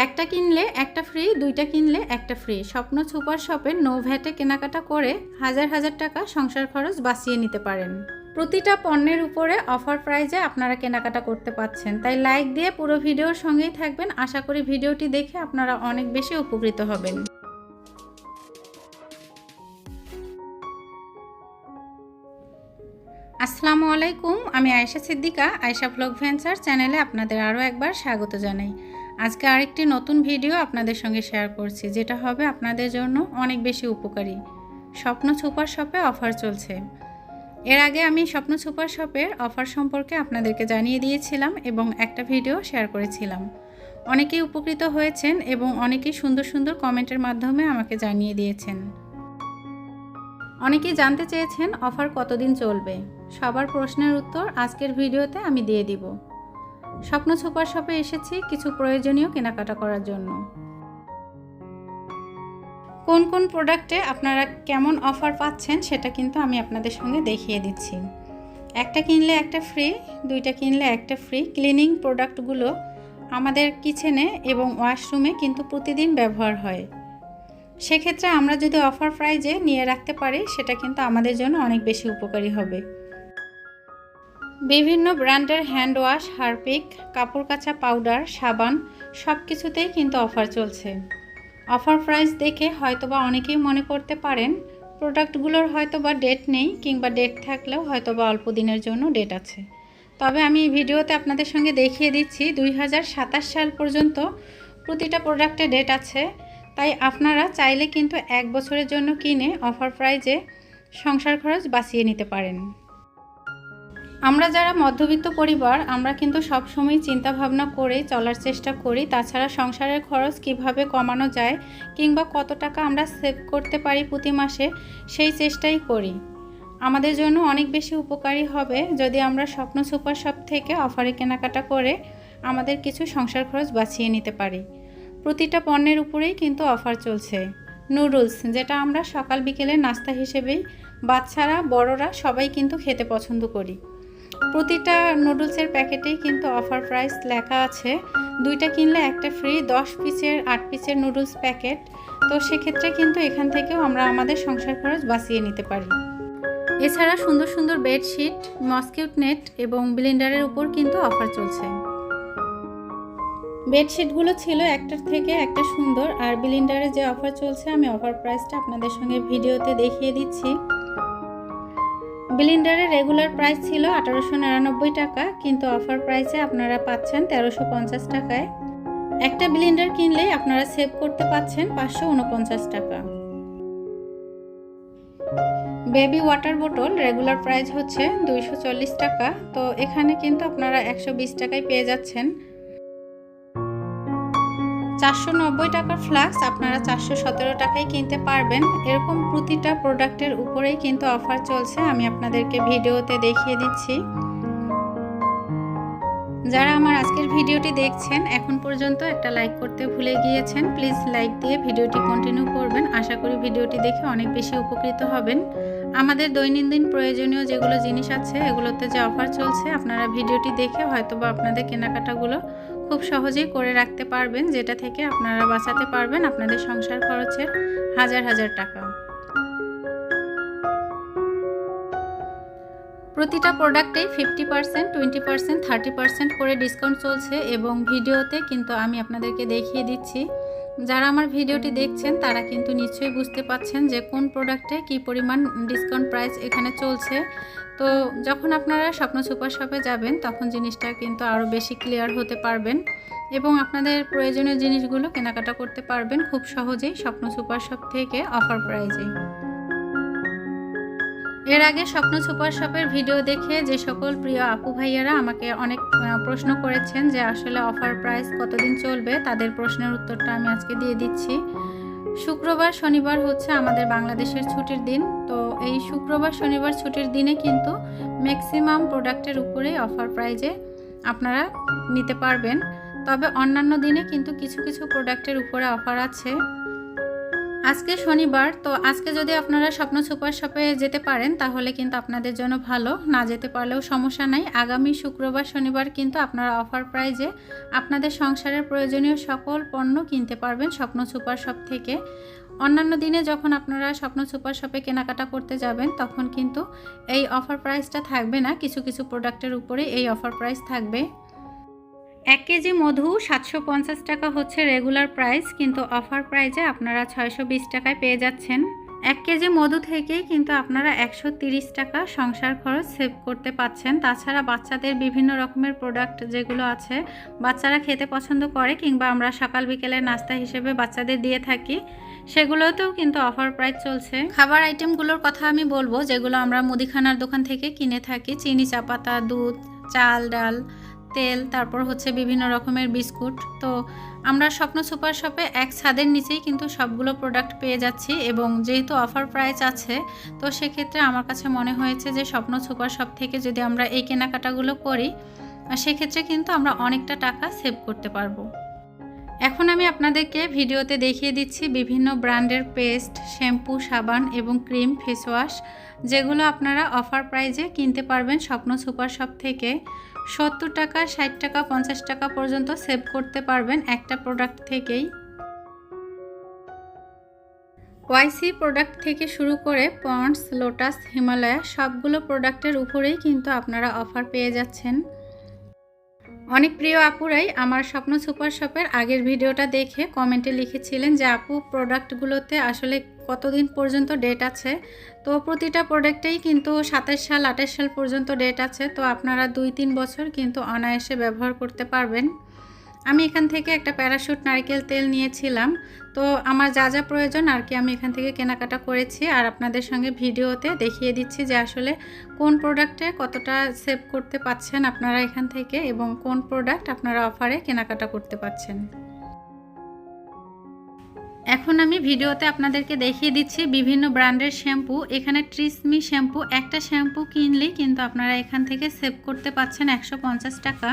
একটা কিনলে একটা ফ্রি দুইটা কিনলে একটা ফ্রি স্বপ্ন সুপার শপে নো ভ্যাটে কেনাকাটা করে হাজার হাজার টাকা সংসার খরচ বাঁচিয়ে নিতে পারেন। প্রতিটা পণ্যের উপরে অফার প্রাইজে আপনারা কেনাকাটা করতে পাচ্ছেন। তাই লাইক দিয়ে পুরো ভিডিওর সঙ্গেই থাকবেন। আশা করি ভিডিওটি দেখে আপনারা অনেক বেশি উপকৃত হবেন। আসসালামু আলাইকুম, আমি আয়েশা সিদ্দিকা, আয়েশা ব্লগ ভেঞ্চার চ্যানেলে আপনাদের আরও একবার স্বাগত জানাই। আজকে আরেকটি নতুন ভিডিও আপনাদের সঙ্গে শেয়ার করছি, যেটা হবে আপনাদের জন্য অনেক বেশি উপকারী। স্বপ্ন সুপার শপে অফার চলছে। এর আগে আমি স্বপ্ন সুপার শপের অফার সম্পর্কে আপনাদেরকে জানিয়ে দিয়েছিলাম এবং একটা ভিডিও শেয়ার করেছিলাম। অনেকেই উপকৃত হয়েছেন এবং অনেকেই সুন্দর সুন্দর কমেন্টের মাধ্যমে আমাকে জানিয়ে দিয়েছেন। অনেকেই জানতে চেয়েছেন অফার কতদিন চলবে। সবার প্রশ্নের উত্তর আজকের ভিডিওতে আমি দিয়ে দিব। স্বপ্ন সুপার শপে এসেছি কিছু প্রয়োজনীয় কেনাকাটা করার জন্য। কোন কোন প্রোডাক্টে আপনারা কেমন অফার পাচ্ছেন সেটা কিন্তু আমি আপনাদের সঙ্গে দেখিয়ে দিচ্ছি। একটা কিনলে একটা ফ্রি, দুইটা কিনলে একটা ফ্রি। ক্লিনিং প্রোডাক্টগুলো আমাদের কিচেনে এবং ওয়াশরুমে কিন্তু প্রতিদিন ব্যবহার হয়। সেক্ষেত্রে আমরা যদি অফার প্রাইজে নিয়ে রাখতে পারি, সেটা কিন্তু আমাদের জন্য অনেক বেশি উপকারী হবে। বিভিন্ন ব্র্যান্ডের হ্যান্ড ওয়াশ হারপিক, কাপড় কাচা পাউডার সাবান সব কিছুতেই কিন্তু অফার চলছে। অফার প্রাইস দেখে হয়তোবা অনেকেই মনে করতে পারেন প্রোডাক্টগুলোর হয়তোবা ডেট নেই কিংবা ডেট থাকলেও হয়তোবা অল্প দিনের জন্য ডেট আছে। তবে আমি এই ভিডিওতে আপনাদের সঙ্গে দেখিয়ে দিচ্ছি, দুই হাজার সাতাশ সাল পর্যন্ত প্রতিটা প্রোডাক্টে ডেট আছে। তাই আপনারা চাইলে কিন্তু এক বছরের জন্য কিনে অফার প্রাইজে সংসার খরচ বাঁচিয়ে নিতে পারেন। আমরা যারা মধ্যবিত্ত পরিবার, আমরা কিন্তু সবসময় চিন্তা ভাবনা করে চলার চেষ্টা করি, তাছাড়া সংসারের খরচ কীভাবে কমানো যায় কিংবা কত টাকা আমরা সেভ করতে পারি প্রতি মাসে, সেই চেষ্টাই করি। আমাদের জন্য অনেক বেশি উপকারী হবে যদি আমরা স্বপ্ন সুপার শপ থেকে অফারে কেনাকাটা করে আমাদের কিছু সংসার খরচ বাঁচিয়ে নিতে পারি। প্রতিটা পণ্যের উপরেই কিন্তু অফার চলছে। নুডলস যেটা আমরা সকাল বিকেলে নাস্তা হিসেবেই বাচ্চারা, বড়রা সবাই কিন্তু খেতে পছন্দ করি। প্রতিটা নুডলসের প্যাকেটেই কিন্তু অফার প্রাইস লেখা আছে। দুইটা কিনলে একটা ফ্রি, দশ পিসের, আট পিসের নুডলস প্যাকেট। তো সেক্ষেত্রে কিন্তু এখান থেকেও আমরা আমাদের সংসার খরচ বাঁচিয়ে নিতে পারি। এছাড়া সুন্দর সুন্দর বেডশিট, মসকিউট নেট এবং ব্লেন্ডারের উপর কিন্তু অফার চলছে। বেডশিটগুলো ছিল একটার থেকে একটা সুন্দর, আর ব্লেন্ডারে যে অফার চলছে, আমি অফার প্রাইসটা আপনাদের সঙ্গে ভিডিওতে দেখিয়ে দিচ্ছি। ব্লিন্ডারের রেগুলার প্রাইস ছিল আঠারোশো নিরানব্বই টাকা, কিন্তু অফার প্রাইসে আপনারা পাচ্ছেন তেরোশো পঞ্চাশ টাকায়। একটা ব্লিন্ডার কিনলেই আপনারা সেভ করতে পাচ্ছেন পাঁচশো উনপঞ্চাশ টাকা। Baby water bottle regular price হচ্ছে দুইশো চল্লিশ টাকা, তো এখানে কিন্তু আপনারা একশো বিশ টাকায় পেয়ে যাচ্ছেন। চারশো নব্বই টাকার ফ্লাক্স আপনারা চারশো সতেরো টাকায় কিনতে পারবেন। এরকম প্রতিটা প্রোডাক্টের উপরেই কিন্তু অফার চলছে। আমি আপনাদেরকে ভিডিওতে দেখিয়ে দিচ্ছি। যারা আমার আজকের ভিডিওটি দেখছেন, এখন পর্যন্ত একটা লাইক করতে ভুলে গিয়েছেন, প্লিজ লাইক দিয়ে ভিডিওটি কন্টিনিউ করবেন। আশা করি ভিডিওটি দেখে অনেক বেশি উপকৃত হবেন। আমাদের দৈনন্দিন প্রয়োজনীয় যেগুলো জিনিস আছে, এগুলোতে যে অফার চলছে, আপনারা ভিডিওটি দেখে হয়তোবা আপনাদের কেনাকাটাগুলো খুব সহজেই করে রাখতে পারবেন, যেটা থেকে আপনারা বাঁচাতে পারবেন আপনাদের সংসার খরচের হাজার হাজার টাকা। প্রতিটা প্রোডাক্টেই fifty percent twenty percent thirty percent করে ডিসকাউন্ট চলছে এবং ভিডিওতে কিন্তু আমি আপনাদেরকে দেখিয়ে দিচ্ছি। যারা আমার ভিডিওটি দেখছেন, তারা কিন্তু নিশ্চয়ই বুঝতে পাচ্ছেন যে কোন প্রোডাক্টে কি পরিমাণ ডিসকাউন্ট প্রাইস এখানে চলছে। তো যখন আপনারা স্বপ্ন সুপার শপে যাবেন, তখন জিনিসটা কিন্তু আরও বেশি ক্লিয়ার হতে পারবেন এবং আপনাদের প্রয়োজনীয় জিনিসগুলো কেনাকাটা করতে পারবেন খুব সহজেই স্বপ্ন সুপার শপ থেকে অফার প্রাইজে এর আগে স্বপ্ন সুপার শপের ভিডিও দেখে যে সকল প্রিয় আপু ভাইয়ারা আমাকে অনেক প্রশ্ন করেছেন যে আসলে অফার প্রাইস কতদিন চলবে, তাদের প্রশ্নের উত্তরটা আমি আজকে দিয়ে দিচ্ছি। শুক্রবার, শনিবার হচ্ছে আমাদের বাংলাদেশের ছুটির দিন, তো এই শুক্রবার, শনিবার ছুটির দিনে কিন্তু ম্যাক্সিমাম প্রোডাক্টের উপরেই অফার প্রাইজে আপনারা নিতে পারবেন। তবে অন্যান্য দিনে কিন্তু কিছু কিছু প্রোডাক্টের উপরে অফার আছে। আজকে শনিবার, তো আজকে যদি আপনারা স্বপ্ন সুপার শপে যেতে পারেন, তাহলে কিন্তু আপনাদের জন্য ভালো। না যেতে পারলেও সমস্যা নাই। আগামী শুক্রবার, শনিবার কিন্তু আপনারা অফার প্রাইজে আপনাদের সংসারের প্রয়োজনীয় সকল পণ্য কিনতে পারবেন স্বপ্ন সুপার শপ থেকে। অন্যান্য দিনে যখন আপনারা স্বপ্ন সুপার শপে কেনাকাটা করতে যাবেন, তখন কিন্তু এই অফার প্রাইসটা থাকবে না। কিছু কিছু প্রোডাক্টের উপরে এই অফার প্রাইস থাকবে। এক কেজি মধু সাতশো পঞ্চাশ টাকা হচ্ছে রেগুলার প্রাইস, কিন্তু অফার প্রাইজে আপনারা ছয়শো বিশ টাকায় পেয়ে যাচ্ছেন। এক কেজি মধু থেকেই কিন্তু আপনারা একশো তিরিশ টাকা সংসার খরচ সেভ করতে পাচ্ছেন। তাছাড়া বাচ্চাদের বিভিন্ন রকমের প্রোডাক্ট যেগুলো আছে, বাচ্চারা খেতে পছন্দ করে কিংবা আমরা সকাল বিকেলে নাস্তা হিসেবে বাচ্চাদের দিয়ে থাকি, সেগুলোতেও কিন্তু অফার প্রাইস চলছে। খাবার আইটেমগুলোর কথা আমি বলব, যেগুলো আমরা মুদিখানার দোকান থেকে কিনে থাকি। চিনি, চাপাতা, দুধ, চাল, ডাল তেল, তারপর হচ্ছে বিভিন্ন রকমের বিস্কুট। তো আমরা স্বপ্ন সুপার শপে এক ছাদের নিচেই কিন্তু সবগুলো প্রোডাক্ট পেয়ে যাচ্ছি এবং যেহেতু অফার প্রাইস আছে, তো সেক্ষেত্রে আমার কাছে মনে হয়েছে যে স্বপ্ন সুপার শপ থেকে যদি আমরা এই কেনাকাটাগুলো করি, সেক্ষেত্রে কিন্তু আমরা অনেকটা টাকা সেভ করতে পারব। এখন আমি আপনাদেরকে ভিডিওতে দেখিয়ে দিচ্ছি বিভিন্ন ব্র্যান্ডের পেস্ট, শ্যাম্পু, সাবান এবং ক্রিম ফেস ওয়াশ, যেগুলো আপনারা অফার প্রাইজে কিনতে পারবেন স্বপ্ন সুপার শপ থেকে। সত্তর টাকা, ষাট টাকা, পঞ্চাশ টাকা পর্যন্ত সেভ করতে পারবেন একটা প্রোডাক্ট থেকেই। ওয়াইসি প্রোডাক্ট থেকে শুরু করে পন্ডস, লোটাস, হিমালয়া, সবগুলো প্রোডাক্টের উপরেই কিন্তু আপনারা অফার পেয়ে যাচ্ছেন। অনেক প্রিয় আপুরাই আমার স্বপ্ন সুপার শপের আগের ভিডিওটা দেখে কমেন্টে লিখেছিলেন যে, আপু, প্রোডাক্টগুলোতে আসলে কতদিন পর্যন্ত ডেট আছে? তো প্রতিটা প্রোডাক্টেই কিন্তু সাতাশ সাল, আঠাশ সাল পর্যন্ত ডেট আছে। তো আপনারা দুই তিন বছর কিন্তু অনায়াসে ব্যবহার করতে পারবেন। আমি এখান থেকে একটা প্যারাশুট, নারকেল তেল নিয়েছিলাম। তো আমার যা যা প্রয়োজন আর কি আমি এখান থেকে কেনাকাটা করেছি। আর আপনাদের সঙ্গে ভিডিওতে দেখিয়ে দিচ্ছি যে আসলে কোন প্রোডাক্টে কতটা সেভ করতে পাচ্ছেন আপনারা এখান থেকে এবং কোন প্রোডাক্ট আপনারা অফারে কেনাকাটা করতে পাচ্ছেন। এখন আমি ভিডিওতে আপনাদেরকে দেখিয়ে দিচ্ছি বিভিন্ন ব্র্যান্ডের শ্যাম্পু। এখানে ট্রিসমি শ্যাম্পু, একটা শ্যাম্পু কিনলেই কিন্তু আপনারা এখান থেকে সেভ করতে পাচ্ছেন একশো পঞ্চাশ টাকা।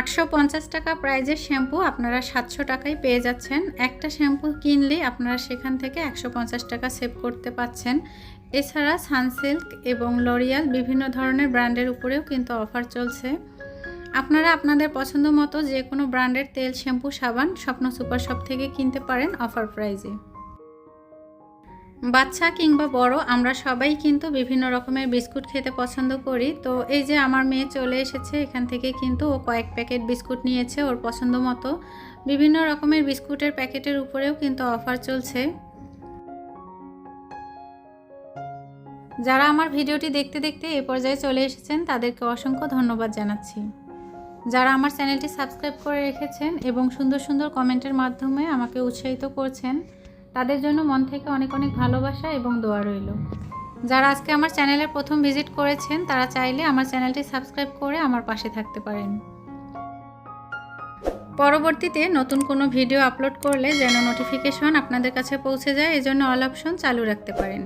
আটশো পঞ্চাশ টাকা প্রাইজের শ্যাম্পু আপনারা সাতশো টাকায় পেয়ে যাচ্ছেন। একটা শ্যাম্পু কিনলে আপনারা সেখান থেকে একশো পঞ্চাশ টাকা সেভ করতে পাচ্ছেন। এছাড়া সানসিল্ক এবং লরিয়াল বিভিন্ন ধরনের ব্র্যান্ডের উপরেও কিন্তু অফার চলছে। আপনারা আপনাদের পছন্দ মতো যে কোনো ব্র্যান্ডের তেল, শ্যাম্পু, সাবান স্বপ্ন সুপার শপ থেকে কিনতে পারেন অফার প্রাইজে। বাচ্চা কিংবা বড়, আমরা সবাই কিন্তু বিভিন্ন রকমের বিস্কুট খেতে পছন্দ করি। তো এই যে আমার মেয়ে চলে এসেছে, এখান থেকে কিন্তু ও কয়েক প্যাকেট বিস্কুট নিয়েছে ওর পছন্দ মতো। বিভিন্ন রকমের বিস্কুটের প্যাকেটের উপরেও কিন্তু অফার চলছে। যারা আমার ভিডিওটি দেখতে দেখতে এ পর্যায়ে চলে এসেছেন, তাদেরকে অসংখ্য ধন্যবাদ জানাচ্ছি। যারা আমার চ্যানেলটি সাবস্ক্রাইব করে রেখেছেন এবং সুন্দর সুন্দর কমেন্টের মাধ্যমে আমাকে উৎসাহিত করছেন তাদের জন্য মন থেকে অনেক অনেক ভালোবাসা এবং দোয়া রইল। যারা আজকে আমার চ্যানেলে প্রথম ভিজিট করেছেন, তারা চাইলে আমার চ্যানেলটি সাবস্ক্রাইব করে আমার পাশে থাকতে পারেন। পরবর্তীতে নতুন কোনো ভিডিও আপলোড করলে যেন নোটিফিকেশন আপনাদের কাছে পৌঁছে যায়, এজন্য অল অপশন চালু রাখতে পারেন।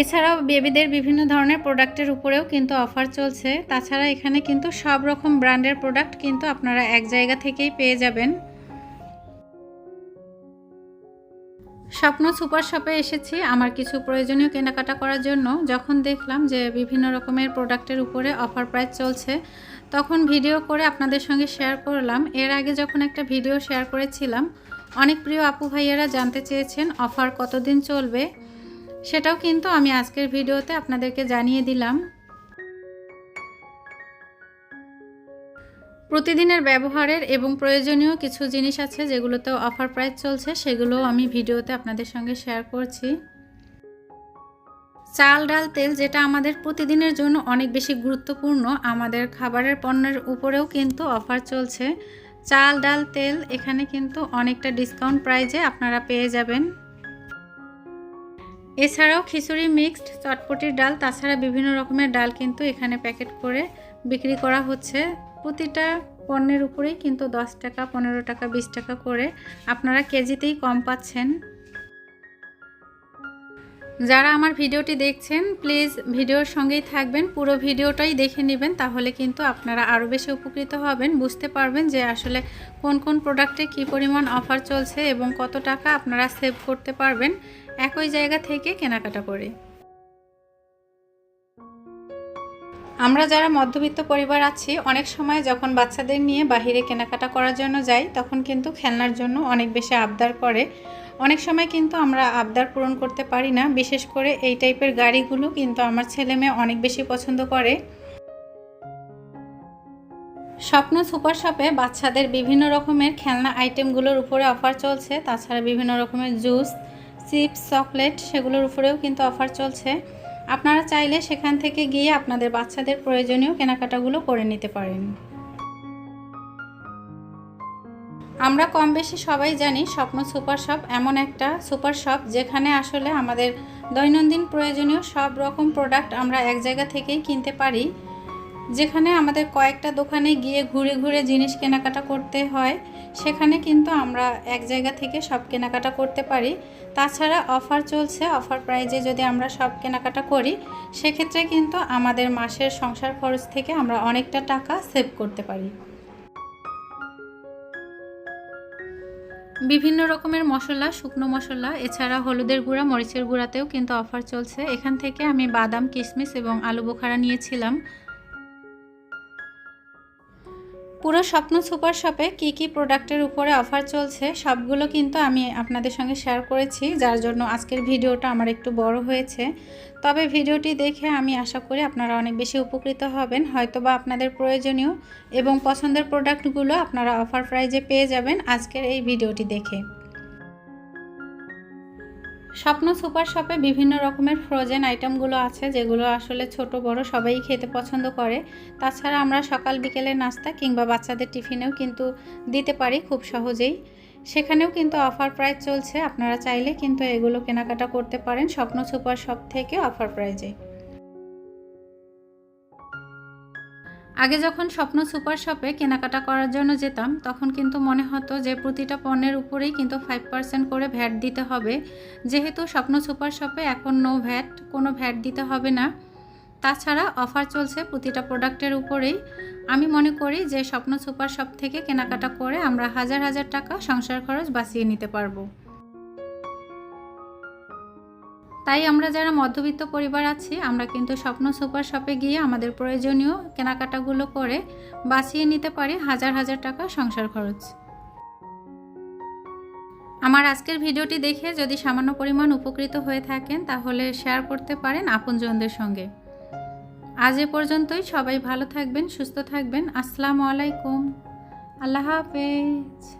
এছাড়াও বেবিদের বিভিন্ন ধরনের প্রোডাক্টের উপরেও কিন্তু অফার চলছে। তাছাড়া এখানে কিন্তু সব রকম ব্র্যান্ডের প্রোডাক্ট কিন্তু আপনারা এক জায়গা থেকেই পেয়ে যাবেন। স্বপ্ন সুপার শপে এসেছি। আমার কিছু প্রয়োজনীয় কেনাকাটা করার জন্য। যখন দেখলাম যে বিভিন্ন রকমের প্রোডাক্টের উপরে অফার প্রাইস চলছে, তখন ভিডিও করে আপনাদের সঙ্গে শেয়ার করলাম। এর আগে যখন একটা ভিডিও শেয়ার করেছিলাম, অনেক প্রিয় আপু ভাইয়েরা জানতে চেয়েছেন অফার কতদিন চলবে। সেটাও কিন্তু আমি আজকের ভিডিওতে আপনাদেরকে জানিয়ে দিলাম। প্রতিদিনের ব্যবহারের এবং প্রয়োজনীয় কিছু জিনিস আছে যেগুলোতেও অফার প্রাইস চলছে সেগুলো আমি ভিডিওতে আপনাদের সঙ্গে শেয়ার করছি। চাল, ডাল, তেল যেটা আমাদের প্রতিদিনের জন্য অনেক বেশি গুরুত্বপূর্ণ, আমাদের খাবারের পণ্যের উপরেও কিন্তু অফার চলছে। চাল, ডাল, তেল এখানে কিন্তু অনেকটা ডিসকাউন্ট প্রাইজে আপনারা পেয়ে যাবেন। এছাড়াও খিচুড়ি মিক্সড চটপটির ডাল, তাছাড়া বিভিন্ন রকমের ডাল কিন্তু এখানে প্যাকেট করে বিক্রি করা হচ্ছে। প্রতিটা পণ্যের উপরেই কিন্তু দশ টাকা, পনেরো টাকা, বিশ টাকা করে আপনারা কেজিতেই কম পাচ্ছেন। যারা আমার ভিডিওটি দেখছেন, প্লিজ ভিডিওর সঙ্গেই থাকবেন, পুরো ভিডিওটাই দেখে নেবেন, তাহলে কিন্তু আপনারা আরও বেশি উপকৃত হবেন, বুঝতে পারবেন যে আসলে কোন কোন প্রোডাক্টে কী পরিমাণ অফার চলছে এবং কত টাকা আপনারা সেভ করতে পারবেন একই জায়গা থেকে কেনাকাটা করে। আমরা যারা মধ্যবিত্ত পরিবার আছি, অনেক সময় যখন বাচ্চাদের নিয়ে বাহিরে কেনাকাটা করার জন্য যাই, তখন কিন্তু খেলনার জন্য অনেক বেশি আবদার করে। অনেক সময় কিন্তু আমরা আবদার পূরণ করতে পারি না, বিশেষ করে এই টাইপের গাড়িগুলো কিন্তু আমার ছেলে মেয়ে অনেক বেশি পছন্দ করে। স্বপ্ন সুপার শপে বাচ্চাদের বিভিন্ন রকমের খেলনা আইটেমগুলোর উপরে অফার চলছে। তাছাড়া বিভিন্ন রকমের জুস, চিপস, চকলেট, সেগুলোর উপরেও কিন্তু অফার চলছে। আপনারা চাইলে সেখান থেকে গিয়ে আপনাদের বাচ্চাদের প্রয়োজনীয় কেনাকাটাগুলো করে নিতে পারেন। আমরা কম বেশি সবাই জানি স্বপ্ন সুপার শপ এমন একটা সুপার শপ যেখানে আসলে আমাদের দৈনন্দিন প্রয়োজনীয় সব রকম প্রোডাক্ট আমরা এক জায়গা থেকেই কিনতে পারি। যেখানে আমাদের কয়েকটা দোকানে গিয়ে ঘুরে ঘুরে জিনিস কেনাকাটা করতে হয়, সেখানে কিন্তু আমরা এক জায়গা থেকে সব কেনাকাটা করতে পারি। তাছাড়া অফার চলছে, অফার প্রাইজে যদি আমরা সব কেনাকাটা করি, সেক্ষেত্রে কিন্তু আমাদের মাসের সংসার খরচ থেকে আমরা অনেকটা টাকা সেভ করতে পারি। বিভিন্ন রকমের মশলা, শুকনো মশলা, এছাড়া হলুদের গুঁড়া, মরিচের গুঁড়াতেও কিন্তু অফার চলছে। এখান থেকে আমি বাদাম, কিশমিশ এবং আলু বোখারা নিয়েছিলাম। পুরো স্বপ্ন সুপার শপে কি কি প্রোডাক্টের উপরে অফার চলছে, সবগুলো কিন্তু আমি আপনাদের সঙ্গে শেয়ার করেছি, যার জন্য আজকের ভিডিওটা আমার একটু বড় হয়েছে। তবে ভিডিওটি দেখে আমি আশা করি আপনারা অনেক বেশি উপকৃত হবেন, হয়তোবা আপনাদের প্রয়োজনীয় এবং পছন্দের প্রোডাক্টগুলো আপনারা অফার প্রাইজে পেয়ে যাবেন আজকের এই ভিডিওটি দেখে। স্বপ্ন সুপার শপে বিভিন্ন রকমের ফ্রোজেন আইটেমগুলো আছে, যেগুলো আসলে ছোট, বড় সবাই খেতে পছন্দ করে। তাছাড়া আমরা সকাল বিকেলে নাস্তা কিংবা বাচ্চাদের টিফিনেও কিন্তু দিতে পারি খুব সহজেই। সেখানেও কিন্তু অফার প্রাইস চলছে, আপনারা চাইলে কিন্তু এগুলো কেনাকাটা করতে পারেন স্বপ্ন সুপার শপ থেকে অফার প্রাইজে আগে যখন স্বপ্ন সুপার শপে কেনাকাটা করার জন্য যেতাম, তখন কিন্তু মনে হতো যে প্রতিটা পণ্যের উপরেই কিন্তু ফাইভ পার্সেন্ট করে ভ্যাট দিতে হবে। যেহেতু স্বপ্ন সুপার শপে এখন নো ভ্যাট, কোনো ভ্যাট দিতে হবে না। তাছাড়া অফার চলছে প্রতিটা প্রোডাক্টের উপরেই। আমি মনে করি যে স্বপ্ন সুপার শপ থেকে কেনাকাটা করে আমরা হাজার হাজার টাকা সংসার খরচ বাঁচিয়ে নিতে পারব। তাই আমরা যারা মধ্যবিত্ত পরিবার আছি, আমরা কিন্তু স্বপ্ন সুপার শপে গিয়ে আমাদের প্রয়োজনীয় কেনাকাটাগুলো করে বাঁচিয়ে নিতে পারি হাজার হাজার টাকা সংসার খরচ। আমার আজকের ভিডিওটি দেখে যদি সামান্য পরিমাণ উপকৃত হয়ে থাকেন, তাহলে শেয়ার করতে পারেন আপনজনদের সঙ্গে। আজ এ পর্যন্তই। সবাই ভালো থাকবেন, সুস্থ থাকবেন। আসসালামু আলাইকুম। আল্লাহ হাফেজ।